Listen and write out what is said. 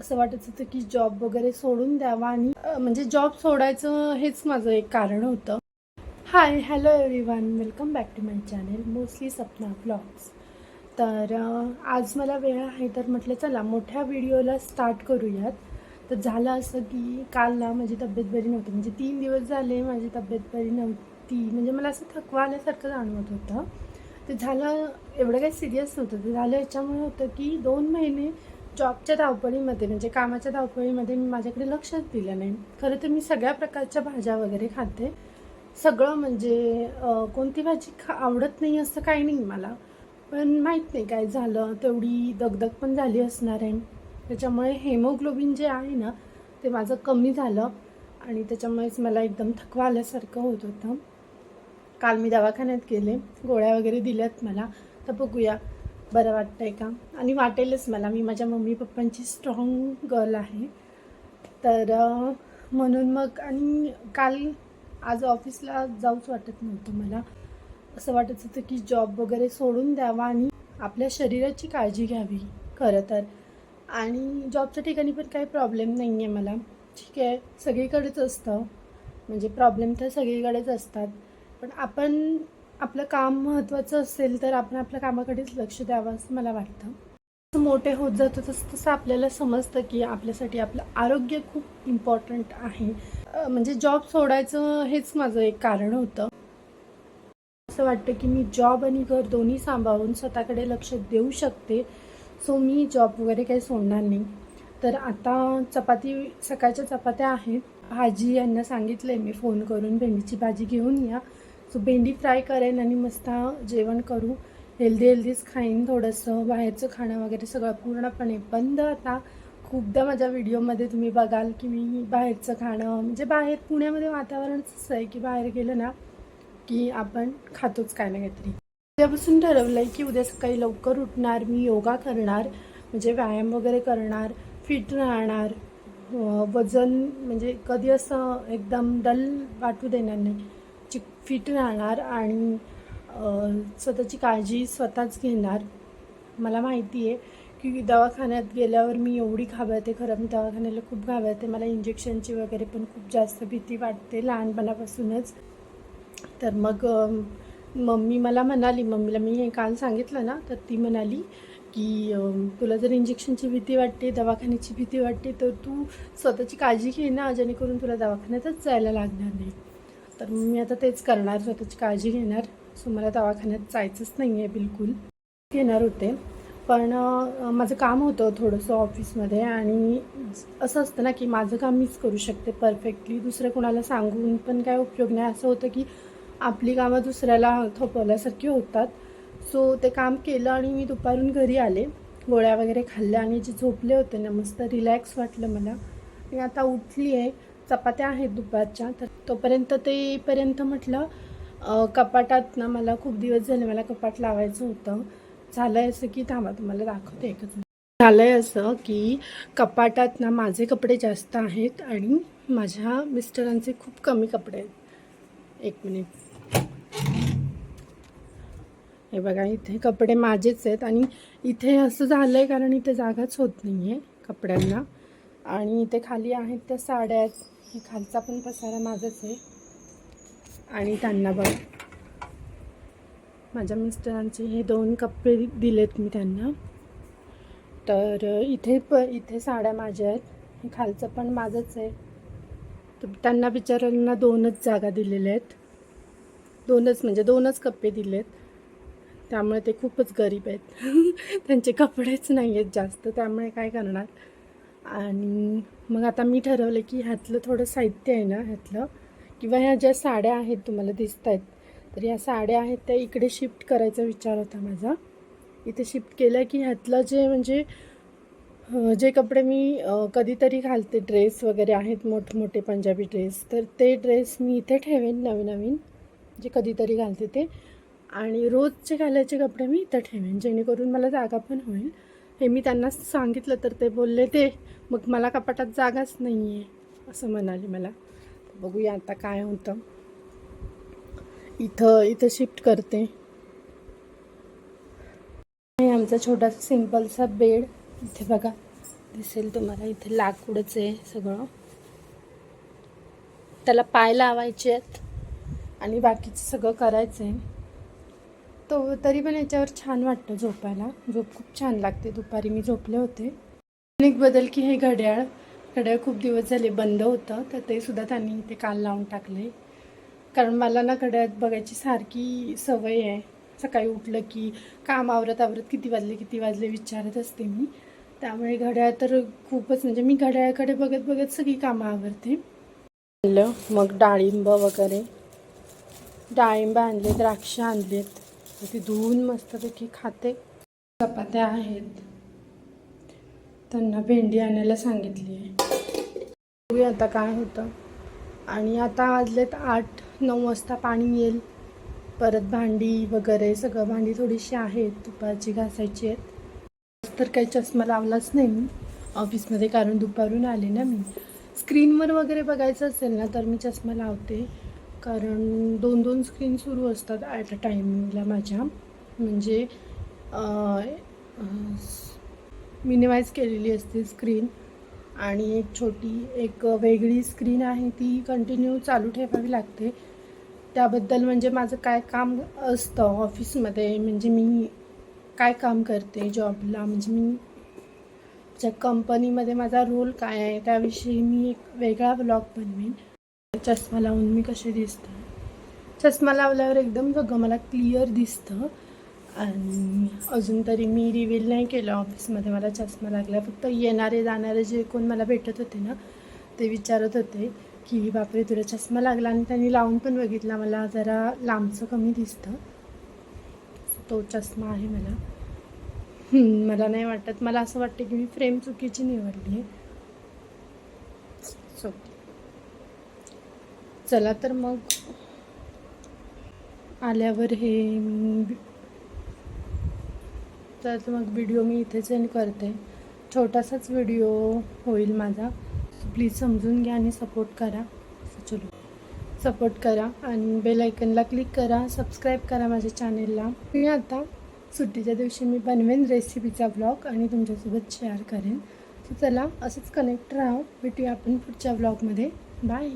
असं वाटत होतं की जॉब वगैरे सोडून द्यावा आणि म्हणजे जॉब सोडायचं हेच माझं एक कारण होतं. Hi hello everyone welcome back to my channel mostly Sapna blogs तर आज मला वेळ आहे तर म्हटलं चला मोठ्या व्हिडिओला स्टार्ट करूयात. तर झालं असं की काल ना माझी तब्येत बरी नव्हती. म्हणजे तीन दिवस झाले माझी तब्येत बरी नव्हती. म्हणजे मला असं थकवा आल्यासारखं जाणवत होतं. ते झालं एवढं काही सिरियस नव्हतं. ते झालं याच्यामुळे होतं की दोन महिने जॉबच्या धावपळीमध्ये म्हणजे कामाच्या धावपळीमध्ये मी माझ्याकडे लक्षच दिलं नाही. खरं तर मी सगळ्या प्रकारच्या भाज्या वगैरे खाते. सगळं म्हणजे कोणती भाजी खा आवडत नाही असं काही नाही मला. पण माहीत नाही काय झालं तेवढी दगदग पण झाली असणार आहे. त्याच्यामुळे हेमोग्लोबिन जे आहे ना ते माझं कमी झालं आणि त्याच्यामुळेच मला एकदम थकवा आल्यासारखं होत होतं. काल मी दवाखान्यात गेले गोळ्या वगैरे दिल्यात मला. तर बघूया बरं वाटतंय का? आणि वाटेलच मला. मी माझ्या मम्मी पप्पांची स्ट्रॉंग गर्ल आहे. तर म्हणून मग आणि काल आज ऑफिसला जाऊच वाटत नव्हतं मला. असं वाटत होतं की जॉब वगैरे सोडून द्यावा आणि आपल्या शरीराची काळजी घ्यावी. खरं तर. आणि जॉबच्या ठिकाणी पण काही प्रॉब्लेम नाही आहे मला. ठीक आहे. सगळीकडेच असतं. म्हणजे प्रॉब्लेम तर सगळीकडेच असतात. पण आपण आपलं काम महत्त्वाचं असेल तर आपण आपल्या कामाकडेच लक्ष द्यावं असं मला वाटतं. जसं मोठे होत जातो तसं तसं आपल्याला समजतं की आपल्यासाठी आपलं आरोग्य खूप इम्पॉर्टंट आहे. म्हणजे जॉब सोडायचं हेच माझं एक कारण होतं. असं वाटतं की मी जॉब आणि घर दोन्ही सांभाळून स्वतःकडे लक्ष देऊ शकते. सो मी जॉब वगैरे काही सोडणार नाही. तर आता चपाती सकाळच्या चपात्या आहेत. भाजी यांना सांगितलं आहे मी फोन करून भेंडीची भाजी घेऊन या. सो भेंडी फ्राय करेन आणि मस्त जेवण करू. हेल्दी हेल्दीच खाईन थोडंसं. बाहेरचं खाणं वगैरे सगळं पूर्णपणे बंद आता. खूपदा माझ्या व्हिडिओमध्ये तुम्ही बघाल की मी बाहेरचं खाणं म्हणजे बाहेर पुण्यामध्ये वातावरणच असं आहे की बाहेर गेलं ना की आपण खातोच काय ना काहीतरी. उद्यापासून ठरवलं आहे की उद्या सकाळी लवकर उठणार मी योगा करणार म्हणजे व्यायाम वगैरे करणार फिट राहणार. वजन म्हणजे कधी असं एकदम डल वाटू देणार नाही. फिट राहणार आणि स्वतःची काळजी स्वतःच घेणार. मला माहिती आहे की दवाखान्यात गेल्यावर मी एवढी घाबरते खरं मी दवाखान्याला खूप घाबरते. मला इंजेक्शनची वगैरे पण खूप जास्त भीती वाटते लहानपणापासूनच. तर मग मम्मी मला म्हणाली मम्मीला मी हे काल सांगितलं ना तर ती म्हणाली की तुला जर इंजेक्शनची भीती वाटते दवाखान्याची भीती वाटते तर तू स्वतःची काळजी घे ना जेणेकरून तुला दवाखान्यातच जायला लागणार नाही. तर मी आता तेच करणार स्वतःची काळजी घेणार. सो मला दवाखान्यात जायचंच नाही आहे बिलकुल. घेणार होते. पण माझं काम होतं थोडंसं ऑफिसमध्ये आणि असं असतं ना की माझं काम मीच करू शकते परफेक्टली. दुसरं कोणाला सांगून पण काय उपयोग नाही. असं होतं की आपली कामं दुसऱ्याला थोपवल्यासारखी होतात. सो ते काम केलं आणि मी दुपारून घरी आले. गोळ्या वगैरे खाल्ल्या आणि जे झोपले होते ना मस्त रिलॅक्स वाटलं मला. मी आता उठली आहे चपात्या आहेत दुपारच्या. तर तोपर्यंत तेपर्यंत म्हटलं कपाटात ना मला खूप दिवस झाले मला कपाट लावायचं होतं. झालं आहे असं की थांबा तुम्हाला दाखवते एकच झालं आहे असं की कपाटात ना माझे कपडे जास्त आहेत आणि माझ्या मिस्टरांचे खूप कमी कपडे आहेत. एक मिनिट. हे बघा इथे कपडे माझेच आहेत आणि इथे असं झालं आहे कारण इथे जागाच होत नाही आहे कपड्यांना. आणि इथे खाली आहेत त्या साड्या आहेत. हे खालचा पण पसारा माझाच आहे. आणि त्यांना बघ. माझ्या मिस्टरांचे हे दोन कप्पे दिलेत मी त्यांना. तर इथे प इथे साड्या माझ्या आहेत. हे खालचं पण माझंच आहे. तर त्यांना बिचारांना दोनच जागा दिलेल्या आहेत. दोनच म्हणजे दोनच कप्पे दिलेत. त्यामुळे ते खूपच गरीब आहेत. त्यांचे कपडेच नाही आहेत जास्त. त्यामुळे काय करणार? आणि मग आता मी ठरवलं की ह्यातलं थोडं साहित्य आहे ना ह्यातलं. किंवा ह्या ज्या साड्या आहेत तुम्हाला दिसत आहेत तर ह्या साड्या आहेत त्या इकडे शिफ्ट करायचा विचार होता माझा. इथे शिफ्ट केलं की ह्यातलं जे म्हणजे जे कपडे मी कधीतरी घालते ड्रेस वगैरे आहेत मोठमोठे पंजाबी ड्रेस तर ते ड्रेस मी इथे ठेवेन नवीन नवीन जे कधीतरी घालते ते. आणि रोजचे घालायचे कपडे मी इथं ठेवेन जेणेकरून मला जागा पण होईल. हे मी त्यांना सांगितलं तर ते बोलले ते मग मला कपाटात जागाच नाही आहे असं म्हणाले मला. बघूया आता काय होतं. इथं इथं शिफ्ट करते. आमचा छोटासा सिम्पलसा बेड इथे बघा. दिसेल तुम्हाला इथे लाकूडच आहे सगळं. त्याला पाय लावायचे आहेत आणि बाकीचं सगळं करायचं आहे तो तरी पण याच्यावर छान वाटतं झोपायला. झोप खूप छान लागते. दुपारी मी झोपले होते. एक बदल की हे घड्याळ घड्याळ खूप दिवस झाले बंद होतं तर ते सुद्धा त्यांनी ते काल लावून टाकले. कारण मला ना घड्याळात बघायची सारखी सवय आहे. सकाळी उठलं की काम आवरत आवरत किती वाजले किती वाजले विचारत असते मी. त्यामुळे घड्याळ तर खूपच म्हणजे मी घड्याळाकडे बघत बघत सगळी कामं आवरते. आणलं मग डाळिंब वगैरे. डाळिंब आणले द्राक्ष आणलेत. ती धुवून मस्तपैकी खाते. चपात्या आहेत. त्यांना भेंडी आणायला सांगितली आहे बघूया आता काय होतं. आणि आता वाजलेत आठ नऊ वाजता पाणी येईल. परत भांडी वगैरे सगळं भांडी थोडीशी आहेत. दुपारची घासायची आहेत. तर काही चष्मा लावलाच नाही मी. ऑफिसमध्ये कारण दुपारून आले ना मी. स्क्रीनवर वगैरे बघायचं असेल ना तर मी चष्मा लावते. कारण दोन दोन स्क्रीन सुरू असतात ॲट अ टायमिंगला माझ्या. म्हणजे मिनिमाइज केलेली असते स्क्रीन आणि एक छोटी एक वेगळी स्क्रीन आहे ती कंटिन्यू चालू ठेवावी लागते. त्याबद्दल म्हणजे माझं काय काम असतं ऑफिसमध्ये म्हणजे मी काय काम करते जॉबला म्हणजे मी ज्या कंपनीमध्ये माझा रोल काय आहे त्याविषयी मी एक वेगळा ब्लॉग बनवेन. चष्मा लावून मी कसे दिसते? चष्मा लावल्यावर एकदम सगळं मला क्लिअर दिसतं. आणि अजून तरी मी रिव्हील नाही केलं ऑफिसमध्ये मला चष्मा लागला. फक्त येणारे जाणारे जे कोण मला भेटत होते ना ते विचारत होते की बापरे तुला चष्मा लागला. आणि त्यांनी लावून पण बघितला. मला जरा लांबचं कमी दिसतं. तो चष्मा आहे मला. मला नाही वाटत. मला असं वाटतं की मी फ्रेम चुकीची निवडली आहे. सो चला तर मग. आल्यावर हे तर मग व्हिडिओ मी इथेच एंड करते. छोटासाच व्हिडिओ होईल माझा. प्लीज समजून घ्या आणि सपोर्ट करा. चलो. सपोर्ट करा आणि बेल आयकनला क्लिक करा. सबस्क्राईब करा माझ्या चॅनेलला मी आता सुट्टीच्या दिवशी मी बनवेन रेसिपीचा ब्लॉग आणि तुमच्यासोबत शेअर करेन. तर चला असंच कनेक्ट राहा. भेटूया आपण पुढच्या ब्लॉगमध्ये बाय